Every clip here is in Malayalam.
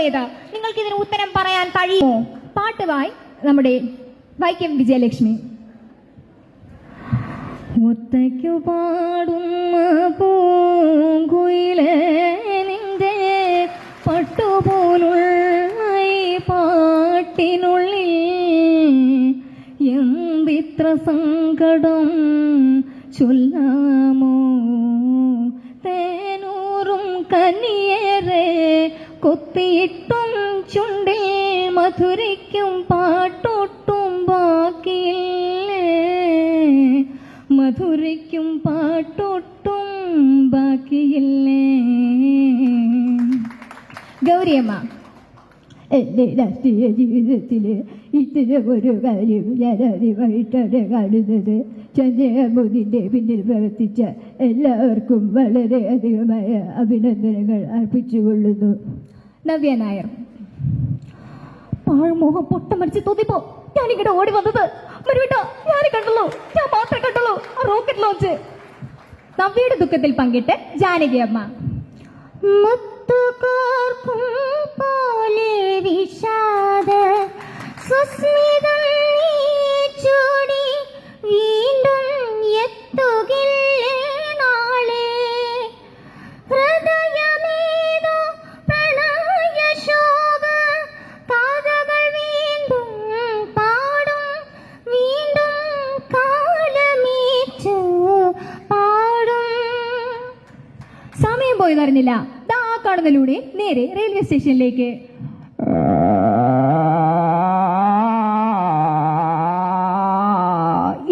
പോയത്. നിങ്ങൾക്ക് ഇതിന് ഉത്തരം പറയാൻ കഴിയുമോ? പാട്ടുമായി നമ്മുടെ വൈക്കം വിജയലക്ഷ്മി. ഒറ്റയ്ക്കു പാടുന്ന പൂങ്കുയിലെ നിന്റെ പട്ടുപോലുള്ള പാട്ടിനുള്ളിൽ എന്തിത്ര സങ്കടം ചൊല്ലാമോ? തേനൂറും കനിയേറെ കൊത്തിയിട്ടും ചുണ്ടിൽ മധുരയ്ക്കും പാട്ടൊട്ടും ബാക്കിയില്ലേ? മധുരയ്ക്കും പാട്ടൊട്ടും ബാക്കിയില്ലേ? ഗൗരിയമ്മ എന്റെ രാഷ്ട്രീയ ജീവിതത്തിൽ ഒരു കാര്യം ഞാൻ ആദ്യമായിട്ടാണ് കാണുന്നത്. ചന്ദ്രമുദിന്റെ പിന്നിൽ പ്രവർത്തിച്ച എല്ലാവർക്കും വളരെയധികമായ അഭിനന്ദനങ്ങൾ അർപ്പിച്ചുകൊള്ളുന്നു. നവ്യ നായർ. പാഴ്മോഹം പൊട്ടമടിച്ച് തോന്നിപ്പോ ഞാൻ ഇങ്ങോട്ട് ഓടി വന്നത്. മരുവിട്ടോ ഞാൻ കണ്ടുള്ളൂ. ഞാൻ മാത്രമേ കണ്ടുള്ളൂ. റോക്കറ്റ് ലോഞ്ച് നവ്യയുടെ ദുഃഖത്തിൽ പങ്കിട്ട് ജാനകി അമ്മ. മുത്തുകോർക്കും പോലെ വിഷാദ. സുസ്മിതം പോയതറിഞ്ഞില്ല. ദാ കാണുന്നതിലൂടെ നേരെ റെയിൽവേ സ്റ്റേഷനിലേക്ക്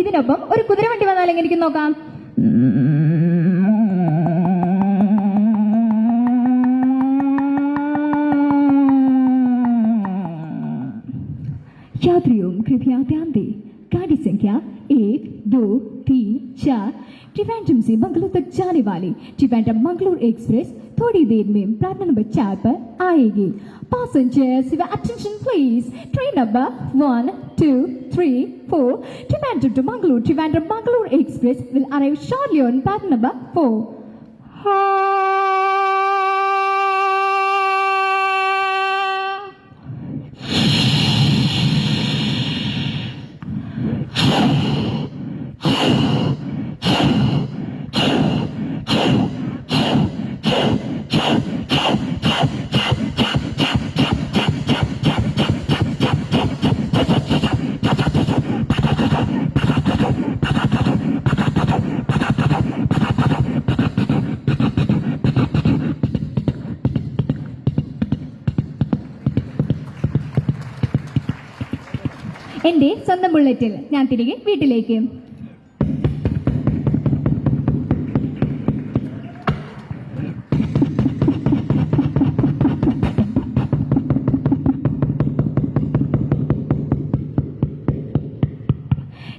ഇതിനൊപ്പം ഒരു കുതിരവണ്ടി വന്നാൽ എങ്ങനെ നോക്കാം. യാത്രയും കൃപയാ ധ്യാൻ ദേ ഗാഡി സംഖ്യ ഏക് ദോ चार त्रिवेंद्रम से मंगलूर तक जाने वाली त्रिवेंद्रम मंगलूर एक्सप्रेस थोड़ी देर में प्लेटफॉर्म नंबर चार पर आएगी passengers your attention please train number one two three four Trivandrum to Mangalore Trivandrum Mangalore express will arrive shortly on platform number four എന്റെ സ്വന്തം ബുള്ളറ്റിൽ ഞാൻ തിരികെ വീട്ടിലേക്ക്.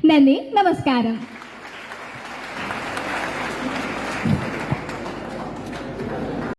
നന്ദി നമസ്കാരം.